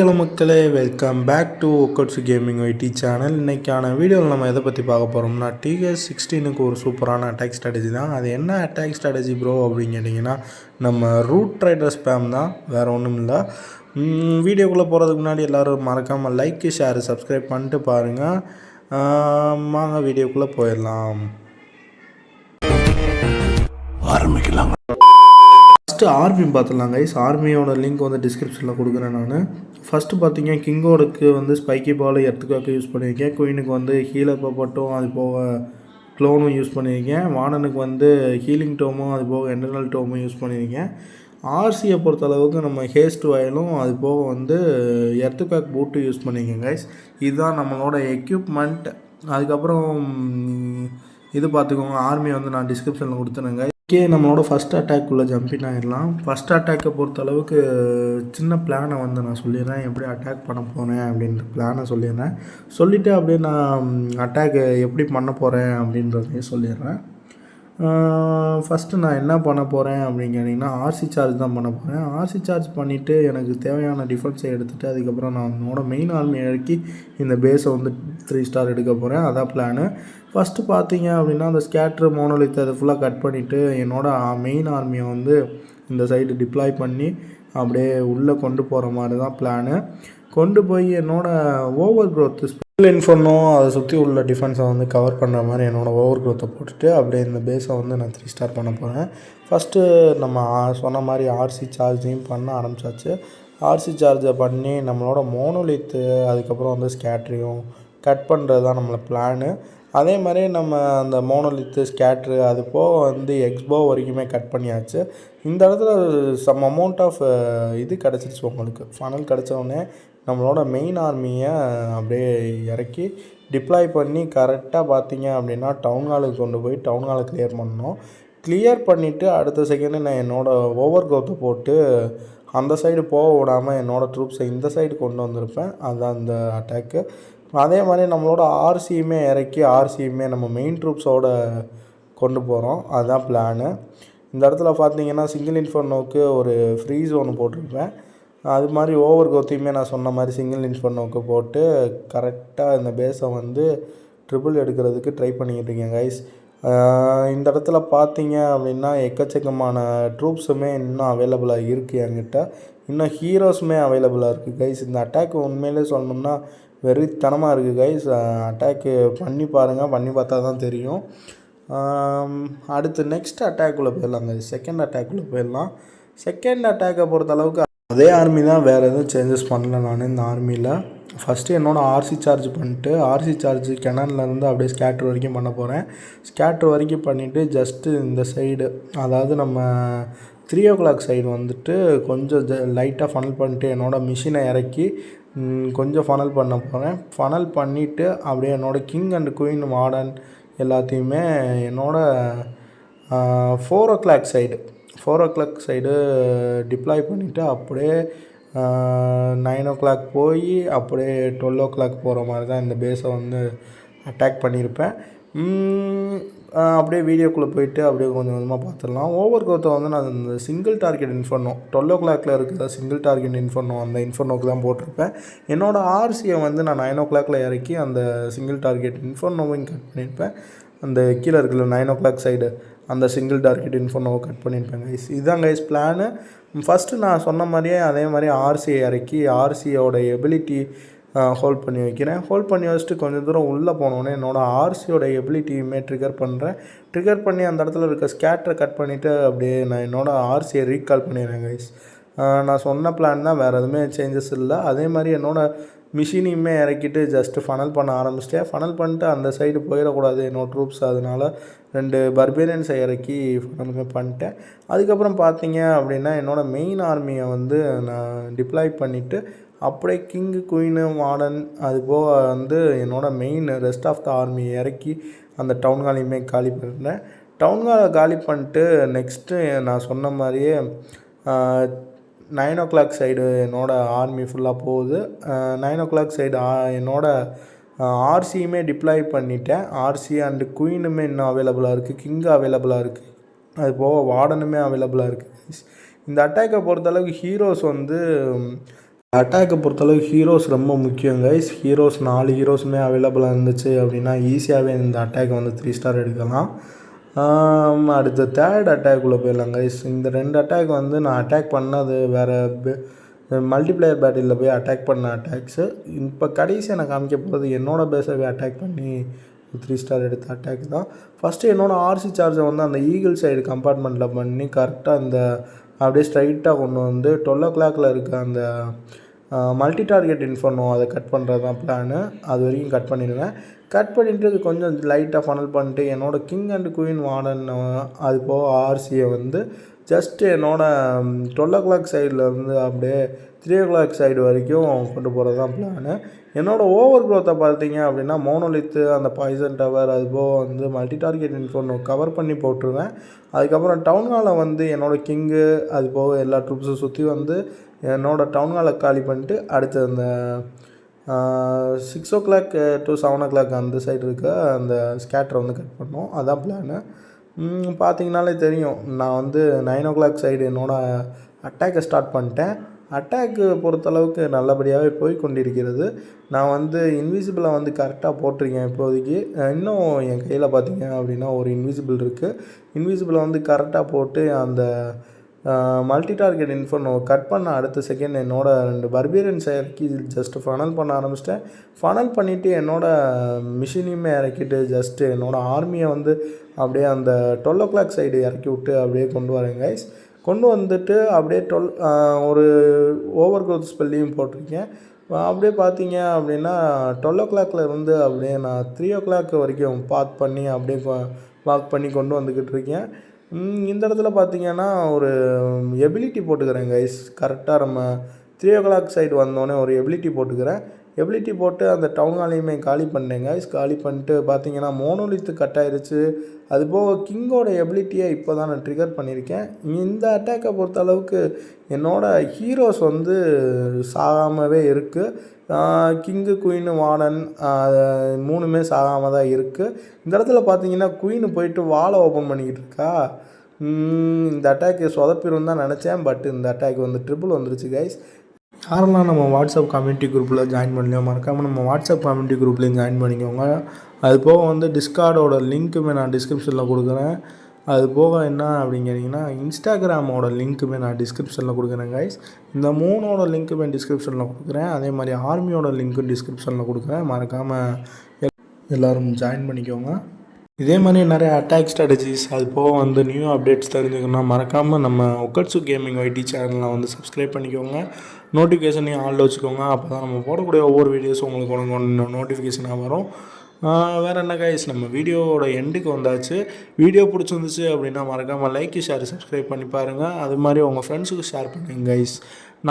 Hello மக்களே welcome back to ஒக்கட்ஸ் gaming ID channel இன்றைக்கான வீடியோவில் நம்ம எதை பற்றி பார்க்க போகிறோம்னா டிஎஸ் சிக்ஸ்டீனுக்கு ஒரு சூப்பரான அட்டாக் ஸ்ட்ராட்டஜி தான். அது என்ன அட்டாக் ஸ்ட்ராட்டஜி ப்ரோ அப்படின்னு கேட்டிங்கன்னா நம்ம ரூட் ட்ரைடர் ஸ்பேம் தான். வேறு ஒன்றும் இல்லை. வீடியோக்குள்ளே போகிறதுக்கு முன்னாடி எல்லோரும் மறக்காமல் லைக்கு ஷேரு சப்ஸ்கிரைப் பண்ணிட்டு பாருங்கள் வாங்க வீடியோக்குள்ளே போயிடலாம். ஆரம்பிக்கலாம். ஃபஸ்ட்டு ஆர்மி பார்த்துடலாம் கைஸ் ஆர்மியோட லிங்க் வந்து டிஸ்கிரிப்ஷனில் கொடுக்குறேன் நான். ஃபஸ்ட்டு பார்த்தீங்க கிங்கோடுக்கு வந்து ஸ்பைக்கி பால் எர்த்துக்காக்கு யூஸ் பண்ணியிருக்கேன். குயினுக்கு வந்து ஹீலர் பட்டும் அது போக க்ளோனும் யூஸ் பண்ணியிருக்கேன். வானனுக்கு வந்து ஹீலிங் டோமும் அது போக என்டர்னல் டோமும் யூஸ் பண்ணியிருக்கேன். ஆர்சியை பொறுத்த அளவுக்கு நம்ம ஹேஸ்ட் வயலும் அது போக வந்து எர்த்துக்காக் பூட்டு யூஸ் பண்ணியிருக்கேன் கைஸ் இதுதான் நம்மளோட எக்யூப்மெண்ட் அதுக்கப்புறம் இது பார்த்துக்கோங்க ஆர்மி வந்து நான் டிஸ்கிரிப்ஷனில் கொடுத்துருங்க ஓகே நம்மளோட ஃபஸ்ட் அட்டாக்குள்ளே ஜம்பின் ஆகிடலாம் ஃபஸ்ட் அட்டாக்கை பொறுத்த அளவுக்கு சின்ன பிளானை வந்து நான் சொல்லிடுறேன். எப்படி அட்டாக் பண்ண போகிறேன் அப்படின்ற பிளானை சொல்லிடுறேன். சொல்லிவிட்டு அப்படியே நான் அட்டாக்கு எப்படி பண்ண போகிறேன் அப்படின்றதையும் சொல்லிடுறேன். ஃபஸ்ட்டு நான் என்ன பண்ண போகிறேன் அப்படின்னு கேட்டிங்கன்னா ஆர்சி சார்ஜ் தான் பண்ண போகிறேன் ஆர்சி சார்ஜ் பண்ணிவிட்டு எனக்கு தேவையான டிஃபென்ஸை எடுத்துகிட்டு அதுக்கப்புறம் நான் என்னோட மெயின் ஆர்மி இறக்கி இந்த பேஸை வந்து த்ரீ ஸ்டார் எடுக்க போகிறேன் அதான் பிளானு ஃபஸ்ட்டு பார்த்தீங்க அப்படின்னா அந்த ஸ்கேட்ரு மோனோலித் அதை ஃபுல்லாக கட் பண்ணிவிட்டு என்னோடய மெயின் ஆர்மியை வந்து இந்த சைடு டிப்ளாய் பண்ணி அப்படியே உள்ளே கொண்டு போகிற மாதிரி தான் பிளானு கொண்டு போய் என்னோடய ஓவர் க்ரோத்து இன்ஃபோனும் அதை சுற்றி உள்ள டிஃபென்ஸை வந்து கவர் பண்ணுற மாதிரி என்னோடய ஓவர் க்ரோத்தை போட்டுட்டு அப்படியே இந்த பேஸை வந்து நான் த்ரீ ஸ்டார் பண்ண போகிறேன் ஃபஸ்ட்டு நம்ம சொன்ன மாதிரி ஆர்சி சார்ஜையும் பண்ண ஆரம்பிச்சாச்சு. ஆர்சி சார்ஜை பண்ணி நம்மளோட மோனோலித்து அதுக்கப்புறம் வந்து ஸ்கேட்ரியும் கட் பண்ணுறது தான் நம்மளை பிளானு அதே மாதிரி நம்ம அந்த மோனோலித்து ஸ்கேட்ரு அது போக வந்து எக்ஸ்போ வரைக்குமே கட் பண்ணியாச்சு. இந்த இடத்துல சம் அமௌண்ட் ஆஃப் இது கிடச்சிருச்சு உங்களுக்கு. ஃபனல் கிடச்சோடனே நம்மளோட மெயின் ஆர்மியை அப்படியே இறக்கி டிப்ளாய் பண்ணி கரெக்டாக பார்த்தீங்க அப்படின்னா டவுன் ஹாலுக்கு கொண்டு போய் டவுன் ஹாலை கிளியர் பண்ணோம் கிளியர் பண்ணிவிட்டு அடுத்த செகண்டு நான் என்னோடய ஓவர் கோத்து போட்டு அந்த சைடு போக விடாமல் என்னோடய ட்ரூப்ஸை இந்த சைடு கொண்டு வந்திருப்பேன். அதுதான் அந்த அட்டாக்கு அதே மாதிரி நம்மளோட ஆர்சியுமே இறக்கி ஆர்சியுமே நம்ம மெயின் ட்ரூப்ஸோட கொண்டு போகிறோம் அதுதான் பிளானு இந்த இடத்துல பார்த்தீங்கன்னா சிங்கிள் இன்ஃபர்னோக்கு ஒரு ஃப்ரீ ஜோன் போட்டிருப்பேன். அது மாதிரி ஓவர் கோத்தையுமே நான் சொன்ன மாதிரி சிங்கிள் இன்ஃபர்னோக்கு போட்டு கரெக்டாக இந்த பேஸை வந்து ட்ரிபிள் எடுக்கிறதுக்கு ட்ரை பண்ணிக்கிட்டு இருக்கேன் கைஸ் இந்த இடத்துல பார்த்தீங்க அப்படின்னா எக்கச்சக்கமான ட்ரூப்ஸுமே இன்னும் அவைலபிளாக இருக்குது என்கிட்ட. இன்னும் ஹீரோஸுமே அவைலபிளாக இருக்குது கைஸ் இந்த அட்டாக் உண்மையிலே சொல்லணும்னா வெறித்தனமாக இருக்குது கைஸ் அட்டாக்கு பண்ணி பாருங்கள் பண்ணி பார்த்தா தான் தெரியும். அடுத்து நெக்ஸ்ட் அட்டாக்குள்ளே போயிடலாம் கைஸ் செகண்ட் அட்டாக்குள்ளே போயிடலாம். செகண்ட் அட்டாக்கை பொறுத்த அளவுக்கு அதே ஆர்மி தான் வேறு எதுவும் சேஞ்சஸ் பண்ணல நான் இந்த ஆர்மியில் ஃபஸ்ட்டு என்னோடய ஆர்சி சார்ஜ் பண்ணிட்டு ஆர்சி சார்ஜ் கெனான்லேருந்து அப்படியே ஸ்கேட்ரு வரைக்கும் பண்ண போகிறேன் ஸ்கேட்ரு வரைக்கும் பண்ணிவிட்டு ஜஸ்ட்டு இந்த சைடு அதாவது நம்ம த்ரீ ஓ கிளாக் சைடு வந்துட்டு கொஞ்சம் லைட்டாக ஃபனல் பண்ணிட்டு என்னோடய மிஷினை இறக்கி கொஞ்சம் ஃபனல் பண்ண போகிறேன் ஃபனல் பண்ணிவிட்டு அப்படியே என்னோடய கிங் அண்ட் குயின் மாடர்ன் எல்லாத்தையுமே என்னோடய four o'clock side four o'clock side deploy பண்ணிவிட்டு அப்படியே நைன் ஓ கிளாக் போய் அப்படியே டுவெல் ஓ கிளாக் போகிற மாதிரி தான் இந்த பேஸை வந்து அட்டாக் பண்ணியிருப்பேன். அப்படியே வீடியோக்குள்ளே போயிட்டு அப்படியே கொஞ்சம் கொஞ்சமாக பார்த்துடலாம் ஓவர் கோத்தை வந்து நான் இந்த சிங்கிள் டார்கெட் இன்ஃபர்னோ டுவெல் ஓ கிளாக்கில் இருக்கிற சிங்கிள் டார்கெட் இன்ஃபர்னோ அந்த இன்ஃபர்னோக்கு தான் போட்டிருப்பேன். என்னோடய ஆர்சியை வந்து நான் நைன் ஓ கிளாக்கில் இறக்கி அந்த சிங்கிள் டார்கெட் இன்ஃபர்னோவையும் கட் பண்ணியிருப்பேன். அந்த கீழே இருக்கிற நைன் ஓ கிளாக் சைடு அந்த சிங்கிள் டார்கெட் இன்ஃபோனோவை கட் பண்ணியிருப்பேன் கைஸ் இதுதான் கைஸ் பிளானு ஃபஸ்ட்டு நான் சொன்ன மாதிரியே அதே மாதிரி ஆர்சியை இறக்கி ஆர்சியோட எபிலிட்டி ஹோல்ட் பண்ணி வைக்கிறேன். ஹோல்ட் பண்ணி வச்சுட்டு கொஞ்சம் தூரம் உள்ளே போனோடனே என்னோடய ஆர்சியோட எபிலிட்டியுமே ட்ரிகர் பண்ணுறேன் ட்ரிகர் பண்ணி அந்த இடத்துல இருக்க ஸ்கேட்டரை கட் பண்ணிவிட்டு அப்படியே நான் என்னோடய ஆர்சியை ரீகால் பண்ணிடுறேன் கைஸ் நான் சொன்ன பிளான் தான் வேறு எதுவுமே சேஞ்சஸ் இல்லை. அதே மாதிரி என்னோடய மிஷினையுமே இறக்கிட்டு ஜஸ்ட்டு ஃபனல் பண்ண ஆரம்பிச்சிட்டேன். ஃபனல் பண்ணிட்டு அந்த சைடு போயிடக்கூடாது. நோ ட்ரூப்ஸ் அதனால் ரெண்டு பர்பேரியன்ஸை இறக்கி ஃபனலுமே பண்ணிட்டேன். அதுக்கப்புறம் பார்த்தீங்க அப்படின்னா என்னோடய மெயின் ஆர்மியை வந்து நான் டிப்ளாய் பண்ணிவிட்டு அப்படியே கிங்கு குயினு மாடர்ன் அது போக வந்து என்னோடய மெயின் ரெஸ்ட் ஆஃப் த ஆர்மியை இறக்கி அந்த டவுன் ஹாலையுமே காலி பண்ணிட்டேன். டவுன் ஹாலை காலி பண்ணிட்டு நெக்ஸ்ட்டு நான் சொன்ன மாதிரியே நைன் ஓ கிளாக் சைடு என்னோடய ஆர்மி ஃபுல்லாக போகுது. நைன் ஓ கிளாக் சைடு என்னோடய ஆர்சியுமே டிப்ளாய் பண்ணிட்டேன். ஆர்சி அண்டு குயினுமே இன்னும் அவைலபிளாக இருக்குது கிங்கு அவைலபிளாக இருக்குது அது போக வார்டனுமே அவைலபிளாக இருக்குது இந்த அட்டாக்கை பொறுத்தளவுக்கு ஹீரோஸ் வந்து அட்டாக்கை பொறுத்தளவுக்கு ஹீரோஸ் ரொம்ப முக்கியம் கைஸ் ஹீரோஸ் நாலு ஹீரோஸுமே அவைலபிளாக இருந்துச்சு அப்படின்னா ஈஸியாகவே இந்த அட்டாக் வந்து த்ரீ ஸ்டார் எடுக்கலாம். அடுத்து தேர்ட் அட்டாக்குள்ளே போயிடலாம் கைஸ் இந்த ரெண்டு அட்டாக் வந்து நான் அட்டாக் பண்ணது வேறு மல்டிப்ளேயர் பேட்டிலில் போய் அட்டாக் பண்ண அட்டாக்ஸு இப்போ கடைசியாக நான் காமிக்க போகிறது என்னோடய பேஸாகவே அட்டாக் பண்ணி த்ரீ ஸ்டார் எடுத்த அட்டாக் தான். ஃபஸ்ட்டு என்னோடய ஆர்சி சார்ஜை வந்து அந்த ஈகிள் சைடு கம்பார்ட்மெண்ட்டில் பண்ணி கரெக்டாக அந்த அப்படியே ஸ்ட்ரைட்டாக கொண்டு வந்து டுவெல் ஓ கிளாக்கில் இருக்க அந்த மல்டி டார்கெட் இன்ஃபர்னோ அதை கட் பண்ணுறது தான் பிளானு அது வரைக்கும் கட் பண்ணிடுவேன். கட் பண்ணிவிட்டு கொஞ்சம் லைட்டாக ஃபனல் பண்ணிட்டு என்னோடய கிங் அண்ட் குயின் வார்டன் அது போக ஆர்சியை வந்து ஜஸ்ட் என்னோடய டுவெல் ஓ கிளாக் சைடில் இருந்து அப்படியே த்ரீ ஓ கிளாக் சைடு வரைக்கும் கொண்டு போகிறது தான் பிளானு என்னோடய ஓவர் க்ரோத்தை பார்த்தீங்க அப்படின்னா மோனோலித்து அந்த பாய்சன் டவர் அது போக வந்து மல்டி டார்கெட் இன்ஃபோன் கவர் பண்ணி போட்டுருவேன். அதுக்கப்புறம் டவுன் ஹாலை வந்து என்னோடய கிங்கு அது போக எல்லா ட்ரூப்ஸும் சுற்றி வந்து என்னோடய டவுன் ஹாலை காலி பண்ணிட்டு அடுத்து அந்த six o'clock to seven o'clock அந்த சைடு இருக்க அந்த ஸ்கேட்டரை வந்து கட் பண்ணோம். அதான் பிளானு பார்த்தீங்கனாலே தெரியும். நான் வந்து நைன் ஓ கிளாக் சைடு என்னோடய அட்டாக்கை ஸ்டார்ட் பண்ணிட்டேன். அட்டாக்கு பொறுத்தளவுக்கு நல்லபடியாகவே போய் கொண்டிருக்கிறது நான் வந்து இன்விசிபிளை வந்து கரெக்டாக போட்டிருக்கேன் இப்போதைக்கு. இன்னும் என் கையில் பார்த்தீங்க அப்படின்னா ஒரு இன்விசிபிள் இருக்குது இன்விசிபிளை வந்து கரெக்டாக போட்டு அந்த மல்டி டார்கெட் இன்ஃபர்னோ கட் பண்ண அடுத்த செகண்ட் என்னோட ரெண்டு பர்பீரியன்ஸ் இறக்கி ஜஸ்ட் ஃபனல் பண்ண ஆரம்பிச்சிட்டேன். ஃபனல் பண்ணிவிட்டு என்னோட மிஷினையுமே இறக்கிட்டு ஜஸ்ட்டு என்னோடய ஆர்மியை வந்து அப்படியே அந்த டுவெல் ஓ கிளாக் சைடு இறக்கி விட்டு அப்படியே கொண்டு வரேன் கைஸ் கொண்டு வந்துட்டு அப்படியே டுவெல் ஒரு ஓவர் க்ரோத் ஸ்பெல்லையும் போட்டிருக்கேன். அப்படியே பார்த்தீங்க அப்படின்னா டுவெல் ஓ கிளாக்ல இருந்து அப்படியே நான் த்ரீ ஓ கிளாக் வரைக்கும் பாத் பண்ணி அப்படியே வாக் பண்ணி கொண்டு வந்துக்கிட்டு இருக்கேன். இந்த இடத்துல பார்த்தீங்கன்னா ஒரு எபிலிட்டி போட்டுக்கிறேன் கைஸ் கரெக்டாக நம்ம த்ரீ ஓ கிளாக் சைடு வந்தோடனே ஒரு எபிலிட்டி போட்டுக்கிறேன். எபிலிட்டி போட்டு அந்த டவுன் ஹாலையுமே காலி பண்ணேன் கைஸ் காலி பண்ணிட்டு பார்த்தீங்கன்னா மோனோலித்து கட் ஆயிடுச்சு அது போக கிங்கோட எபிலிட்டியை இப்போ தான் நான் ட்ரிகர் பண்ணியிருக்கேன். இந்த அட்டாக்கை பொறுத்த அளவுக்கு என்னோட ஹீரோஸ் வந்து சாகாமவே இருக்குது கிங்கு குயினு வாடன் மூணுமே சாகாமல் தான் இருக்குது இந்த இடத்துல பார்த்தீங்கன்னா குயின் போயிட்டு வாலை ஓப்பன் பண்ணிக்கிட்டு இருக்கா? இந்த அட்டாக்கு சொதப்பிடும் தான் நினச்சேன். பட் இந்த அட்டாக் வந்து ட்ரிபிள் வந்துருச்சு கைஸ் யாரெல்லாம் நம்ம வாட்ஸ்அப் கம்யூனிட்டி குரூப்பில் ஜாயின் பண்ணலையோ மறக்காமல் நம்ம வாட்ஸ்அப் கம்யூனிட்டி குரூப்லேயும் ஜாயின் பண்ணிக்கோங்க. அது போக வந்து டிஸ்கார்டோட லிங்க்குமே நான் டிஸ்கிரிப்ஷனில் கொடுக்குறேன். அது போக என்ன அப்படிங்கிறீங்கன்னா இன்ஸ்டாகிராமோட லிங்க்குமே நான் டிஸ்கிரிப்ஷனில் கொடுக்குறேன் கைஸ் இந்த மூணோட லிங்க்குமே டிஸ்கிரிப்ஷனில் கொடுக்குறேன். அதே மாதிரி ஆர்மியோட லிங்க்கும் டிஸ்கிரிப்ஷனில் கொடுக்குறேன். மறக்காமல் எல்லோரும் ஜாயின் பண்ணிக்கோங்க. இதே மாதிரி நிறைய அட்டாக் ஸ்ட்ராட்டஜிஸ் அது போக வந்து நியூ அப்டேட்ஸ் தெரிஞ்சுக்கணும்னா மறக்காமல் நம்ம ஒக்கட்சு கேமிங் ஐடி சேனலை வந்து சப்ஸ்கிரைப் பண்ணிக்கோங்க. நோட்டிஃபிகேஷனையும் ஆளில் வச்சுக்கோங்க. அப்போ தான் நம்ம போடக்கூடிய ஒவ்வொரு வீடியோஸும் உங்களுக்கு ஒன்று நோட்டிஃபிகேஷனாக வரும். வேறு என்ன கைஸ் நம்ம வீடியோவோட எண்டுக்கு வந்தாச்சு. வீடியோ பிடிச்சிருந்துச்சு அப்படின்னா மறக்காமல் லைக் ஷேர் சப்ஸ்கிரைப் பண்ணி பாருங்கள் அது மாதிரி உங்கள் ஃப்ரெண்ட்ஸுக்கு ஷேர் பண்ணுங்க கைஸ்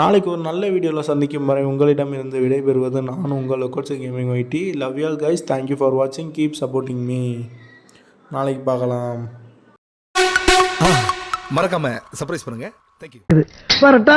நாளைக்கு ஒரு நல்ல வீடியோவில் சந்திக்கும் வரை உங்களிடம் இருந்து விடைபெறுவது நான் உங்கள் ஒக்கட்சு gaming ID love you all guys thank you for வாட்சிங் கீப் சப்போர்ட்டிங் மீ நாளைக்கு பார்க்கலாம். மறக்காம சர்ப்ரைஸ் பண்ணுங்க. தேங்க்யூ வரட்டா.